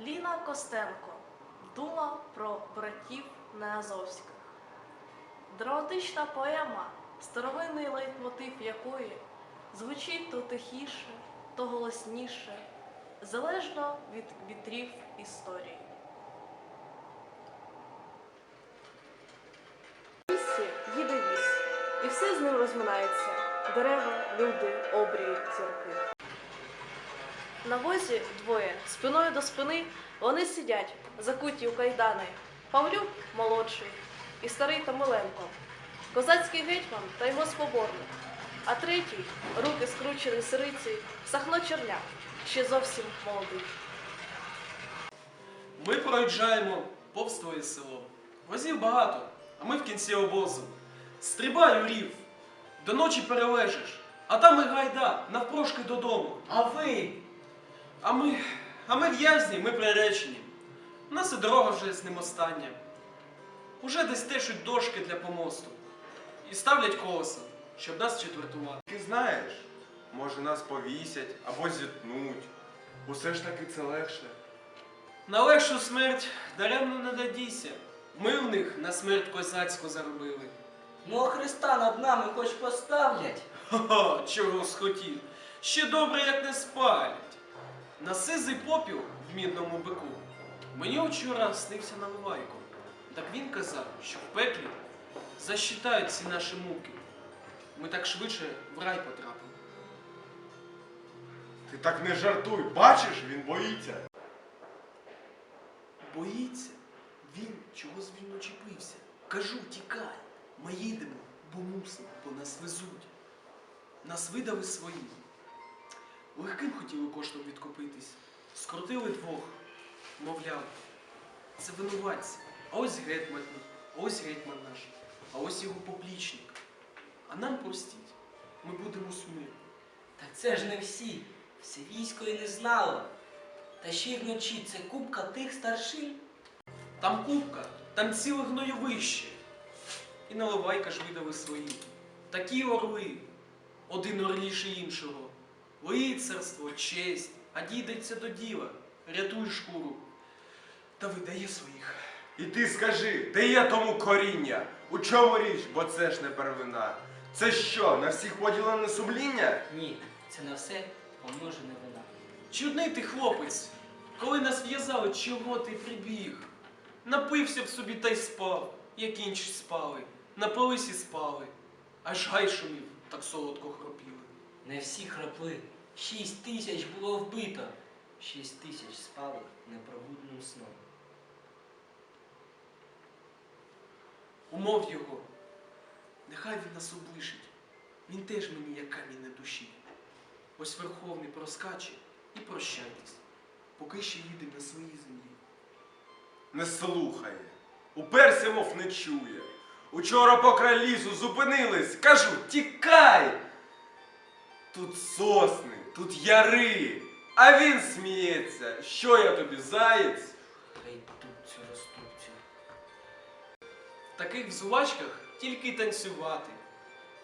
Ліна Костенко. Дума про братів Неазовських. Драматична поема, старовинний лейтмотив якої звучить то тихіше, то голосніше, залежно від вітрів історії. Лісі їде віз, і все з ним розминається. Дерева, люди, обрії, зірки. На возі двоє, спиною до спини, вони сидять, закуті у кайдани. Павлюк молодший і старий Томиленко, козацький гетьман та його споборник. А третій, руки скручені сириці, Сахно Черняк, ще зовсім молодий. Ми проїжджаємо повз твоє село. Возів багато, а ми в кінці обозу. Стрибай у рів, до ночі перележиш, а там і гайда, навпрошки додому. А ви? А ми, а ми в'язні, ми приречені. У нас і дорога вже з ним остання. Уже десь тешуть дошки для помосту. І ставлять колеса, щоб нас четвертувати. Ти знаєш, може нас повісять або зітнуть. Усе ж таки це легше. На легшу смерть даремно не дадійся. Ми в них на смерть козацьку заробили. Ну а Христа над нами хоч поставлять. Ха-ха, чого схотів. Ще добре, як не спалять. На сизий попіл в мідному бику мені вчора снився на наливайко. Так він казав, що в пеклі засчитають всі наші муки. Ми так швидше в рай потрапимо. Ти так не жартуй, бачиш, він боїться. Боїться, він чогось він очепився. Кажу, тікай, ми їдемо, бо мусимо, бо нас везуть. Нас видали свої. Легким хотіли коштом відкупитись. Скрутили двох, мовляв, це винуватці. А ось гетьман, а ось гетьман наш, а ось його поплічник. А нам простіть, ми будемо сумні. Та це ж не всі. Все військо і не знало. Та ще й вночі це купка тих старшин. Там кубка, там ціле гнойовище. І наливайка ж видали свої. Такі орли, один орліше іншого. Лицарство, честь, а дійдеться до діла, рятуй шкуру. Та видає своїх. І ти скажи, де є тому коріння? У чому річ, бо це ж не первина. Це що, на всіх поділене сумління? Ні, це на все помножене вина. Чудний ти хлопець, коли нас в'язали, чого ти прибіг? Напився б собі та й спав, як інші спали. Напились і спали. Аж гай шумів, так солодко хропіли. Не всі храпли. Шість тисяч було вбито. Шість тисяч спали непробудним сном. Умов його, нехай він нас облишить. Він теж мені як камінь на душі. Ось Верховний проскаче і прощайтесь, поки ще їдемо на своїй землі. Не слухає. Уперся, мов не чує. Учора по край лісу зупинились. Кажу, тікай! Тут сосни, тут яри. А він сміється. Що я тобі, заєць? Хай тут цю розтупцю. В таких взувачках тільки й танцювати.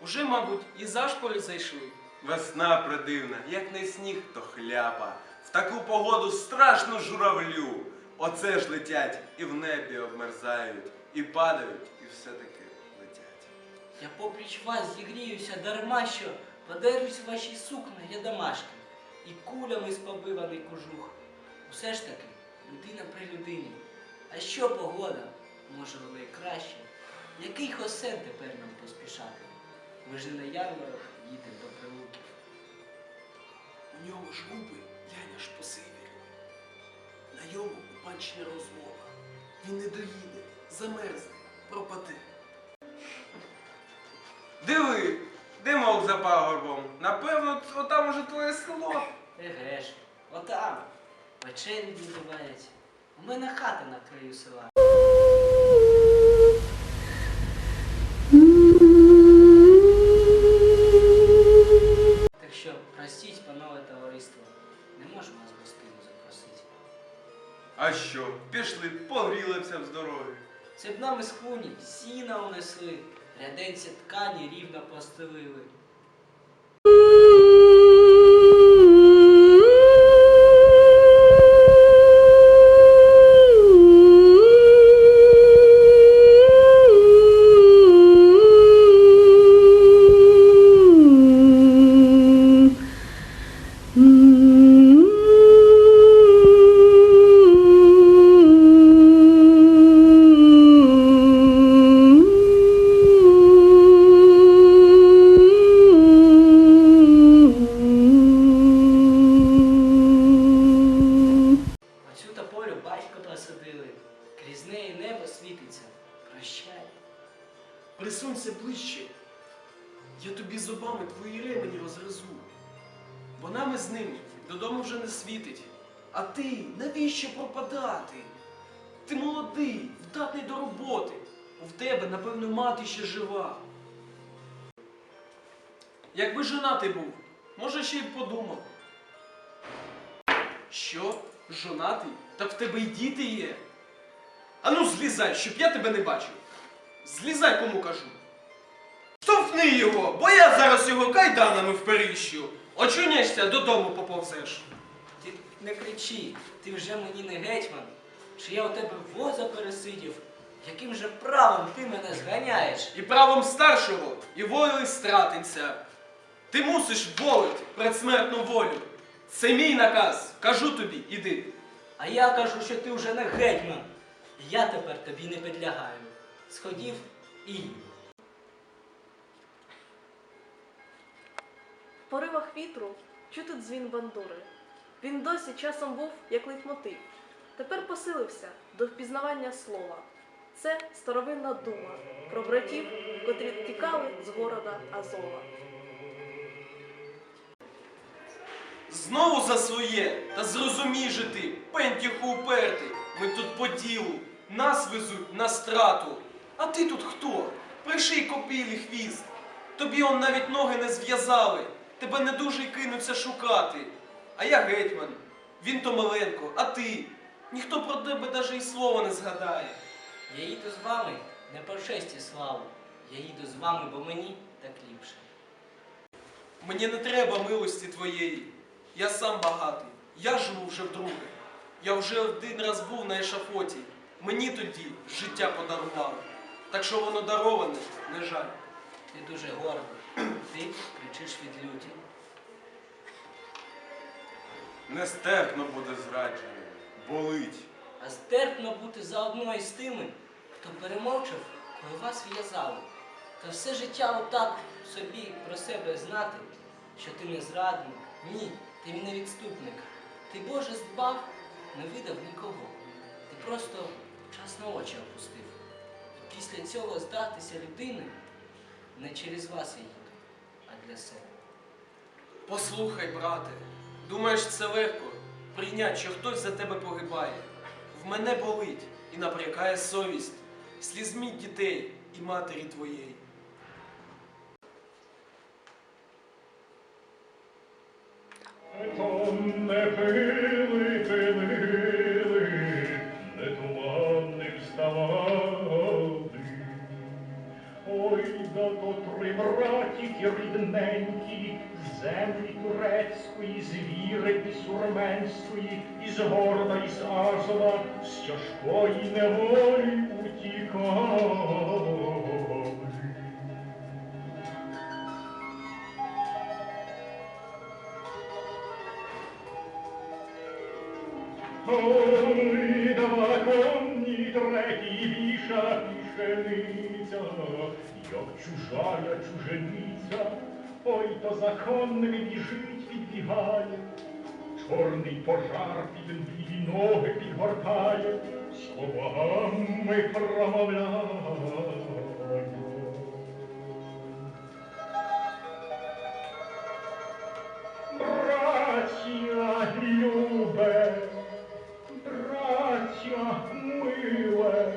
Уже, мабуть, і зашпори зайшли. Весна придивна, як не сніг, то хляпа. В таку погоду страшно журавлю. Оце ж летять і в небі обмерзають, і падають, і все-таки летять. Я попріч вас зігріюся дарма, що подержусь в ваші сукна, я домашки, і кулями спобиваний кожух. Усе ж таки, людина при людині. А що погода? Може, воно і краще. Який хосен тепер нам поспішати? Ми ж не на ярмарок їдемо до прилуків. У нього ж губи, глянь аж посивілі. На йому у розмова. Він не доїде, замерзне, пропаде. Диви, димок за пагорбом. Напевно, отам уже твоє село. Еге ж, отам. Вечері відбувається. У мене хата на краю села. Так що, простіть, панове товариство, не можу вас гостину запросити. А що, пішли, погрілися в здоров'ї. Це б нам із хуні сіна унесли, ряденці ткані рівно постелили. Неї небо світиться. Прощай. Присунься ближче. Я тобі зубами твої ремені розгризу. Бо нам із ним додому вже не світить. А ти навіщо пропадати? Ти молодий, вдатний до роботи. В тебе, напевно, мати ще жива. Якби жонатий був, може ще й подумав. Що? Жонатий? Так в тебе й діти є. Ану, злізай, щоб я тебе не бачив. Злізай, кому кажу. Штовхни його, бо я зараз його кайданами вперіщу. Очуняшся, додому поповзеш. Ти не кричи, ти вже мені не гетьман, що я у тебе воза пересидів. Яким же правом ти мене зганяєш? І правом старшого, і волею стратиться. Ти мусиш волити предсмертну волю. Це мій наказ. Кажу тобі, іди. А я кажу, що ти вже не гетьман. Я тепер тобі не підлягаю. Сходів і. В поривах вітру чути дзвін бандури. Він досі часом був як лейтмотив. Тепер посилився до впізнавання слова. Це старовинна дума про братів, котрі тікали з города Азова. Знову за своє, та зрозумій же ти, пентюху упертий. Ми тут по ділу, нас везуть на страту. А ти тут хто? Приший копілі хвіст. Тобі он навіть ноги не зв'язали, тебе не дуже й кинуться шукати. А я гетьман, він Томиленко, а ти? Ніхто про тебе даже й слова не згадає. Я їду з вами не по честі славу. Я їду з вами, бо мені так ліпше. Мені не треба милості твоєї. Я сам багатий. Я живу вже вдруге. Я вже один раз був на ешафоті. Мені тоді життя подарували. Так що воно дароване, не жаль. Ти дуже гордий. Ти кричиш від люті. Нестерпно буде зраджений. Болить. А стерпно бути заодно із тими, хто перемовчав, коли вас в'язали. Та все життя отак собі про себе знати, що ти не зрадник, ні, ти не відступник. Ти Боже здбав, не видав нікого. Ти просто час на очі опустив. І після цього здатися людини не через вас їду, а для себе. Послухай, брате, думаєш, це легко прийняти, що хтось за тебе погибає. В мене болить і напрягає совість, слізьми дітей і матері твоєї. Турецької, з віри бісурменської, із горда, із Азова, з тяжкої неволі утікали. Ой, два конні, третій віша пшениця, як чужая чужениця, ой, то законними біжить, підбігає, чорний пожар під білі ноги підгортає, словами промовляє. Любе, браття миле,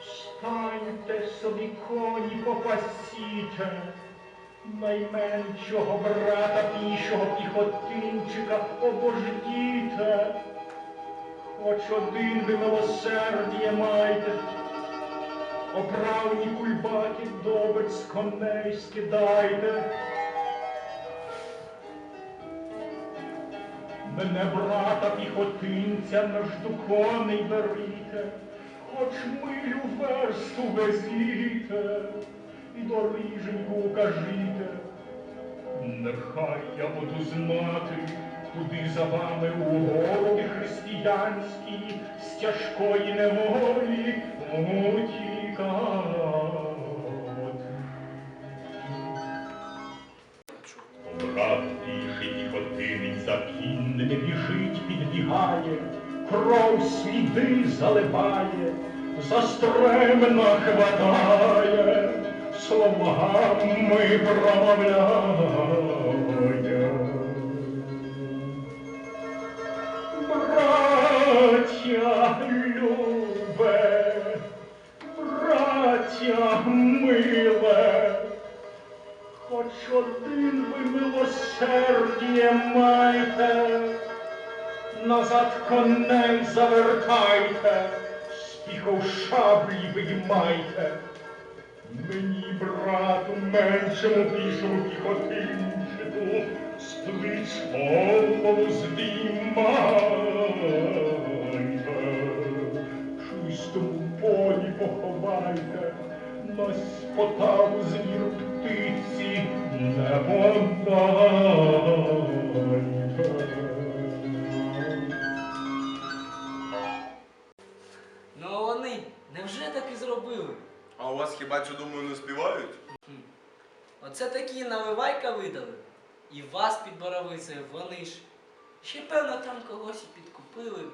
станьте собі коні попасіте, найменшого брата пішого піхотинчика обождіте, хоч один ви милосердіє майте, оправні кульбаки добиць з коней скидайте. Мене брата піхотинця на жду коней беріте, хоч милю версту везіте, і доріженьку укажіте. Нехай я буду знати, куди за вами у городи християнські з тяжкої неволі утікати. Брат тихий піхотинець за кінними біжить, підбігає, кров сліди заливає, застремно хватає, словами промовляє. Браття любе, браття миле, хоч один ви милосердє майте, назад коней завертайте, стіхов шаблі виймайте. Мені, брату, меншому пішому піхотинчику, з плеч голову здіймайте. Чистому полі поховайте, на спотаву звір птиці не подайте. Ну вони невже так і зробили? А у вас хіба цю думаю не співають? Оце такі наливайка видали. І вас під боровицею вони ж. Ще певно там когось і підкупили.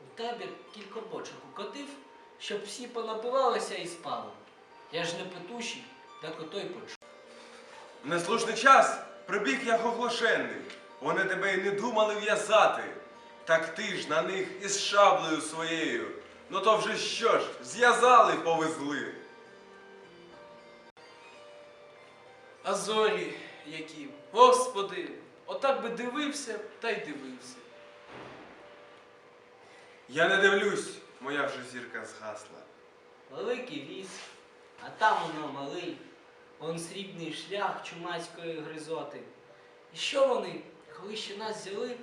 У табір кілька бочок укотив, щоб всі понапивалися і спали. Я ж не петуший, так ото й почув. В неслушний час прибіг як оглошений. Вони тебе й не думали в'язати. Так ти ж на них із шаблею своєю. Ну то вже що ж, зв'язали повезли. А зорі які, господи, отак би дивився та й дивився. Я не дивлюсь, моя вже зірка згасла. Великий ліс, а там воно малий. Он срібний шлях чумацької гризоти. І що вони, коли ще нас взяли,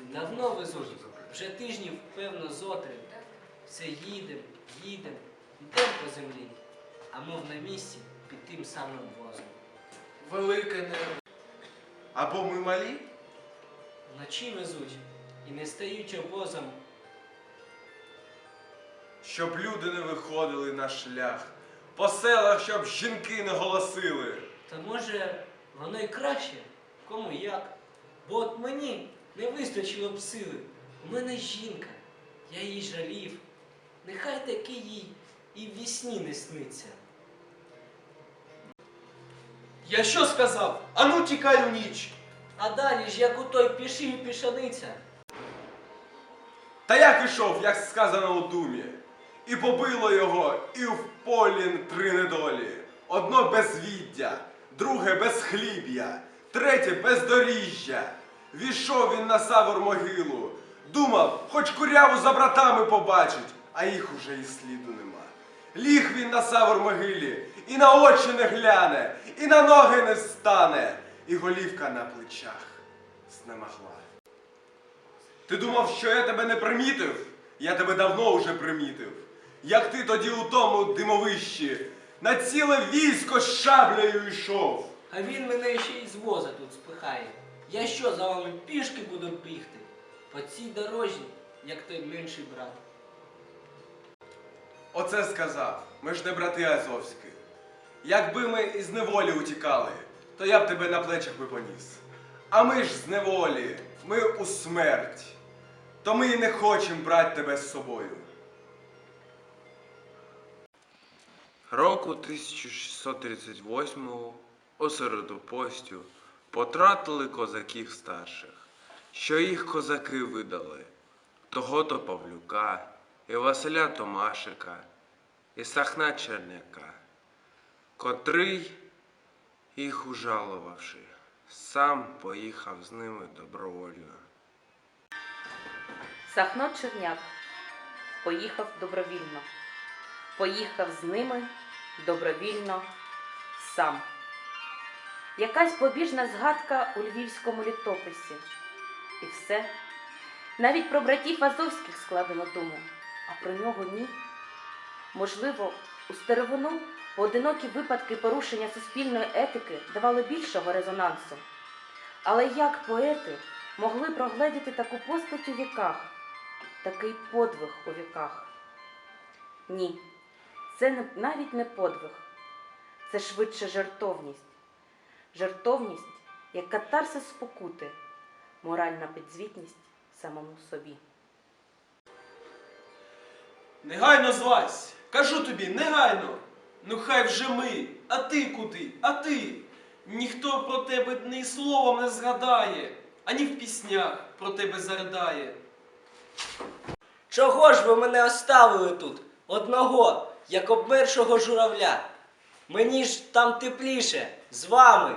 давно везуть, вже тижнів, певно, зотри. Все їдем, їдем, йдем по землі, а мов на місці під тим самим возом. Велике небо. Або ми малі, Вночі везуть і не стають обозом, щоб люди не виходили на шлях. По селах, щоб жінки не голосили. Та може воно й краще, кому як. Бо от мені не вистачило б сили. У мене жінка, я її жалів. Нехай таки їй і в вісні не сниться. Я що сказав? Ану тікай у ніч. А далі ж, як у той пішив пішаниця. Та як ішов, як сказано у думі, і побило його, і в полі три недолі. Одно безвіддя, друге безхліб'я, третє бездоріжжя. Війшов він на савор могилу, думав, хоч куряву за братами побачить, а їх уже і сліду нема. Ліг він на савор могилі, і на очі не гляне, і на ноги не встане, і голівка на плечах знемогла. Ти думав, що я тебе не примітив? Я тебе давно уже примітив. Як ти тоді у тому димовищі на ціле військо з шаблею йшов. А він мене ще й з воза тут спихає. Я що за вами пішки буду бігти? По цій дорожі, як той менший брат. Оце сказав. Ми ж не брати Азовські. Якби ми із неволі утікали, то я б тебе на плечах би поніс. А ми ж з неволі, ми у смерть. То ми і не хочемо брати тебе з собою. Року 1638-го у середопостю потратили козаків старших, що їх козаки видали, того-то Павлюка, і Василя Томашика, і Сахна Черняка, котрий, їх ужалувавши, сам поїхав з ними добровольно. Сахно Черняк поїхав добровільно. Поїхав з ними добровільно сам. Якась побіжна згадка у львівському літописі. І все. Навіть про братів Азовських складено думу, а про нього ні. Можливо, у старовину поодинокі випадки порушення суспільної етики давали більшого резонансу. Але як поети могли прогледіти таку постать у віках, такий подвиг у віках? Ні, це навіть не подвиг, це швидше жертовність. Жертовність як катарсис спокути, моральна підзвітність самому собі. Негайно звась. Кажу тобі, негайно. Ну хай вже ми. А ти куди? А ти? Ніхто про тебе ні словом не згадає, ані в піснях про тебе заридає. Чого ж ви мене оставили тут? Одного, як обмершого журавля? Мені ж там тепліше, з вами.